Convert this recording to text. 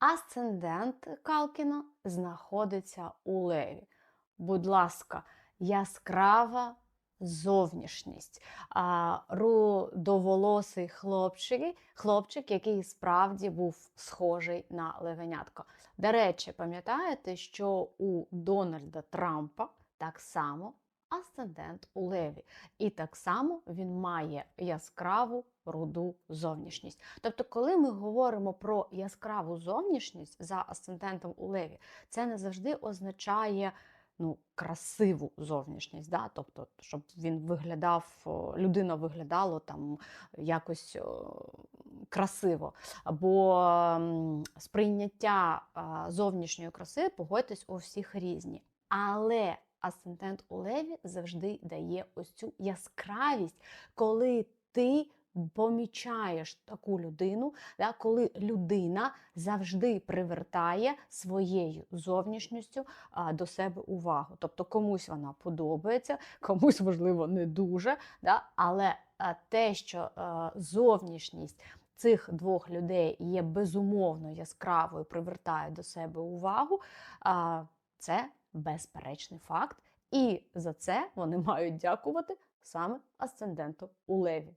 Асцендент Калкіна знаходиться у леві. Будь ласка, яскрава зовнішність. А, рудоволосий хлопчик, хлопчик, який справді був схожий на левенятко. До речі, пам'ятаєте, що у Дональда Трампа так само асцендент у леві. І так само він має яскраву руду зовнішність. Тобто, коли ми говоримо про яскраву зовнішність за асцендентом у леві, це не завжди означає ну, красиву зовнішність, да? тобто, щоб він виглядав, людина виглядала там якось красиво. Бо сприйняття зовнішньої краси, погодьтесь, у всіх різні. Але асцендент у леві завжди дає ось цю яскравість, коли ти помічаєш таку людину, да, коли людина завжди привертає своєю зовнішністю а, до себе увагу. Тобто комусь вона подобається, комусь, можливо, не дуже, да, але те, що а, зовнішність цих двох людей є безумовно яскравою, привертає до себе увагу, це безперечний факт. І за це вони мають дякувати саме асценденту у леві.